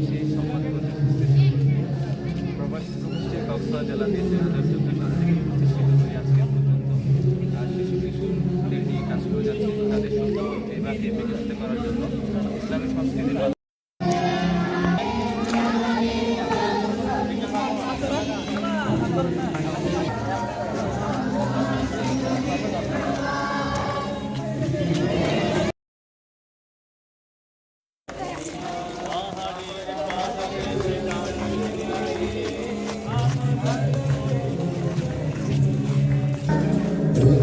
জানাচ্ছি সম্মানিত প্রবাসী প্রকোষ্ঠী কক্সবাজার জেলাতে দুই হাজার চোদ্দ সাল থেকে প্রতিষ্ঠিত হয়ে আজকের পর্যন্ত শিশু কিশোরদের নিয়ে কাজ করে যাচ্ছে। তাদের সুন্দর এবারকে বিকশিত করার জন্য ইসলামী সংস্কৃতির মাধ্যমে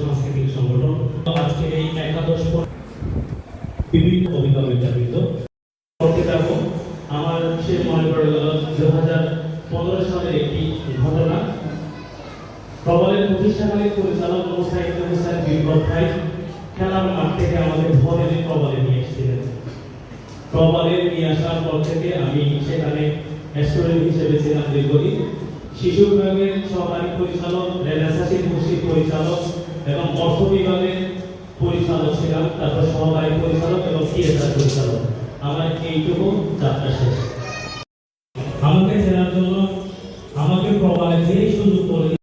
সাংস্কৃতিক সংগঠন। আজকে এই একাদশ বিভিন্ন করতে যাব, আমার সে মনে পড়ে দু হাজার পনেরো সালের একটি ঘটনা। প্রবলের প্রতিষ্ঠাকালীন পরিচালক মোসাইদ হোসেন বিপ্লব ভাই খেলার মাঠ থেকে আমাদের ভবনে প্রবলে নিয়ে এসেছিলেন। প্রবলে নিয়ে আসার পর থেকে আমি সেখানে স্টুডেন্ট হিসেবে ছিলাম দীর্ঘদিন। শিশু বিভাগের সহকারী পরিচালক, রেনেসাসি মুসির পরিচালক এবং অর্থ বিভাগের পরিচালক ছিলাম, তারপর সহকারী পরিচালক এবং থিয়েটার পরিচালক। আমার এইটুকু, যাত্রা শেষ। আমাকে চেনার জন্য আমাকে প্রবাহে যেই সুযোগ করে